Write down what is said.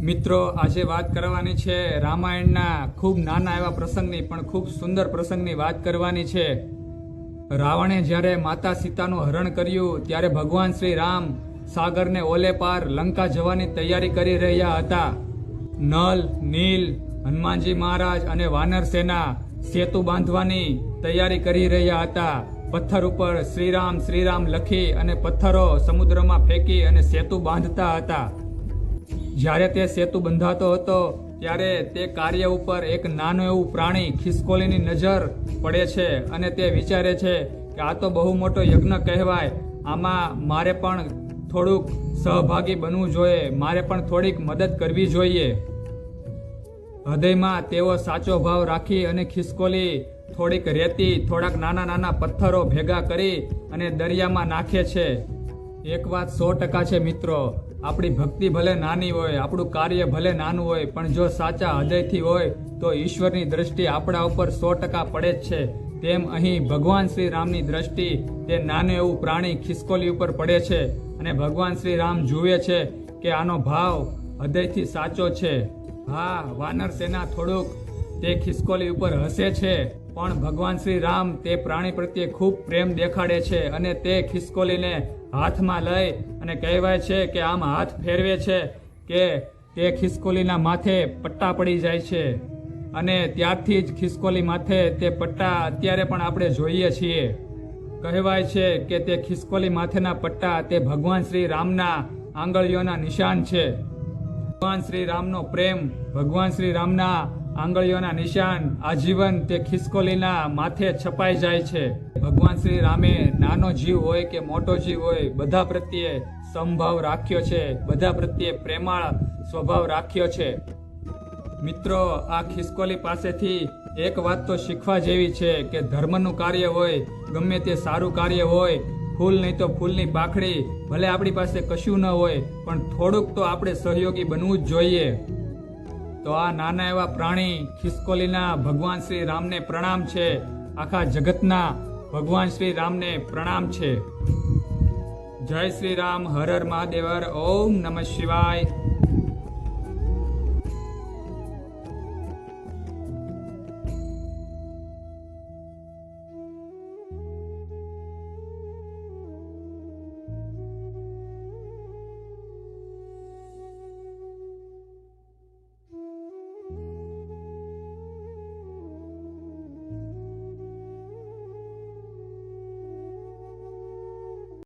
મિત્રો, આજે વાત કરવાની છે રામાયણના ખૂબ નાના એવા પ્રસંગની, પણ ખૂબ સુંદર પ્રસંગની વાત કરવાની છે. રાવણે જ્યારે માતા સીતાનું હરણ કર્યું, ત્યારે ભગવાન શ્રી રામ સાગરને ઓલે પાર લંકા જવાની તૈયારી કરી રહ્યા હતા. નલ, નીલ, હનુમાનજી મહારાજ અને વાનર સેના સેતુ બાંધવાની તૈયારી કરી રહ્યા હતા. પથ્થર ઉપર શ્રીરામ શ્રીરામ લખી અને પથ્થરો સમુદ્રમાં ફેંકી અને સેતુ બાંધતા હતા. જ્યારે તે સેતુ બંધાતો હતો, ત્યારે તે કાર્ય ઉપર એક નાનું એવું પ્રાણી ખિસકોલીની નજર પડે છે અને તે વિચારે છે કે આ તો બહુ મોટો યજ્ઞ કહેવાય. આમાં મારે પણ થોડુંક સહભાગી બનવું જોઈએ. મારે પણ થોડીક મદદ કરવી જોઈએ. હૃદયમાં તેઓ સાચો ભાવ રાખી અને ખિસકોલી થોડીક રેતી, થોડાક નાના નાના પથ્થરો ભેગા કરી અને દરિયામાં નાખે છે. એક વાત સો ટકા છે મિત્રો. આપણી ભક્તિ ભલે નાની હોય, આપણું કાર્ય ભલે નાનું હોય, પણ જો સાચા હૃદયથી હોય, તો ઈશ્વરની દ્રષ્ટિ આપણા ઉપર સો ટકા પડે જ છે. તેમ અહીં ભગવાન શ્રી રામની દ્રષ્ટિ, તે નાનું એવું પ્રાણી ખિસકોલી ઉપર પડે છે અને ભગવાન શ્રી રામ જુએ છે કે આનો ભાવ હૃદયથી સાચો છે. હા, વાનર સેના થોડુંક તે ખિસકોલી ઉપર હસે છે. પણ ભગવાન શ્રી રામ તે પ્રાણી પ્રત્યે ખૂબ પ્રેમ દેખાડે છે અને તે ખિસકોલીને હાથમાં લઈ અને કહેવાય છે કે આમ હાથ ફેરવે છે કે તે ખિસકોલીના માથે પટ્ટા પડી જાય છે. અને ત્યારથી જ ખિસકોલી માથે તે પટ્ટા અત્યારે પણ આપણે જોઈએ છીએ. કહેવાય છે કે તે ખિસકોલી માથેના પટ્ટા તે ભગવાન શ્રી રામના આંગળીઓના નિશાન છે. ભગવાન શ્રી રામનો પ્રેમ, ભગવાન શ્રી રામના આંગળીઓના નિશાન, આજીવન તે ખિસકોલીના માથે છપાઈ જાય છે. ભગવાન શ્રી રામે નાનો જીવ હોય કે મોટો જીવ હોય, બધા પ્રત્યે સંભાવ રાખ્યો છે. બધા પ્રત્યે પ્રેમાળ સ્વભાવ રાખ્યો છે. મિત્રો, આ ખિસકોલી પાસેથી એક વાત તો શીખવા જેવી છે કે ધર્મનું કાર્ય હોય, ગમે તે સારું કાર્ય હોય, ફૂલ નહીં તો ફૂલની પાખડી, ભલે આપણી પાસે કશું ન હોય, પણ થોડુંક તો આપણે સહયોગી બનવું જ જોઈએ. તો આ નાના એવા પ્રાણી ખિસકોલીના ભગવાન શ્રી રામને પ્રણામ છે. આખા જગતના ભગવાન શ્રી રામને પ્રણામ છે. જય શ્રી રામ, હર હર મહાદેવર, ઓમ નમઃ શિવાય.